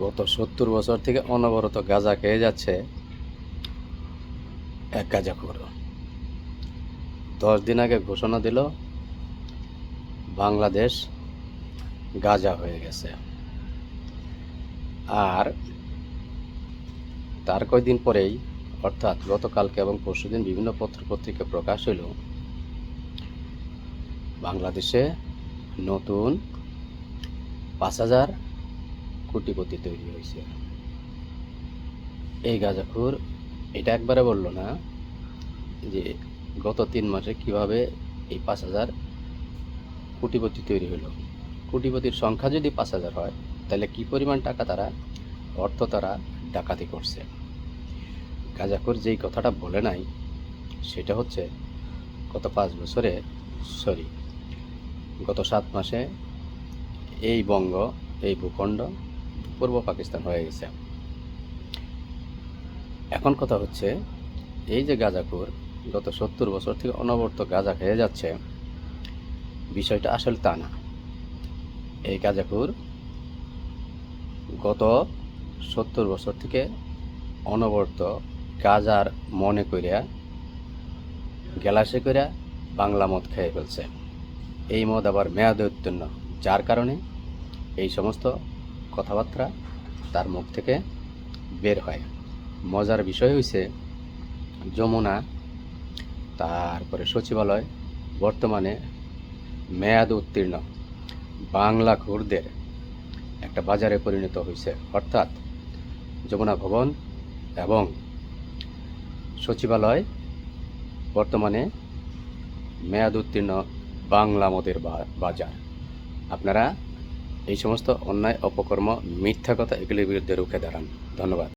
গত সত্তর বছর থেকে অনবরত গাঁজা খেয়ে যাচ্ছে। এক গাঁজাখোর দশ দিন আগে ঘোষণা দিল, বাংলাদেশ গাঁজা হয়ে গেছে। আর তার কয়দিন পরেই, অর্থাৎ গতকালকে এবং পরশুদিন বিভিন্ন পত্র পত্রিকা প্রকাশ হইল, বাংলাদেশে নতুন পাঁচ হাজার কোটিপতি তৈরি হয়েছে। এই গাঁজাখুর এটা একবারে বলল না যে গত তিন মাসে কীভাবে এই পাঁচ হাজার কোটিপতি তৈরি হলো। কোটিপতির সংখ্যা যদি পাঁচ হাজার হয়, তাহলে কি পরিমাণ টাকা তারা, অর্থ তারা ডাকাতি করছে? গাঁজাখুর যেই কথাটা বলে নাই, সেটা হচ্ছে গত পাঁচ বছরে, সরি, গত সাত মাসে এই বঙ্গ, এই ভূখণ্ড পূর্ব পাকিস্তান হয়ে গেছে। এখন কথা হচ্ছে, এই যে গাঁজাখুর গত সত্তর বছর থেকে অনবর্ত গাঁজা খেয়ে যাচ্ছে, বিষয়টা আসলে তা না। এই গাঁজাখুর গত সত্তর বছর থেকে অনবরত গাজার মনে করিয়া গেলাসে করিয়া বাংলা মদ খেয়ে ফেলছে। এই মদ আবার মেয়াদে উত্তীর্ণ। যার কারণে এই সমস্ত কথাবার্তা তার মুখ থেকে বের হয়। মজার বিষয় হয়েছে যমুনা, তারপরে সচিবালয়, বর্তমানে মেয়াদ উত্তীর্ণ। বাংলা ঘুরদের একটা বাজারে পরিণত হয়েছে অর্থাৎ যমুনা ভবন এবং সচিবালয় বর্তমানে মেয়াদ উত্তীর্ণ বাংলা মদের বাজার। আপনারা এই সমস্ত অন্যায় অপকর্ম মিথ্যা কথা এগুলির বিরুদ্ধে রুখে দাঁড়ান। ধন্যবাদ।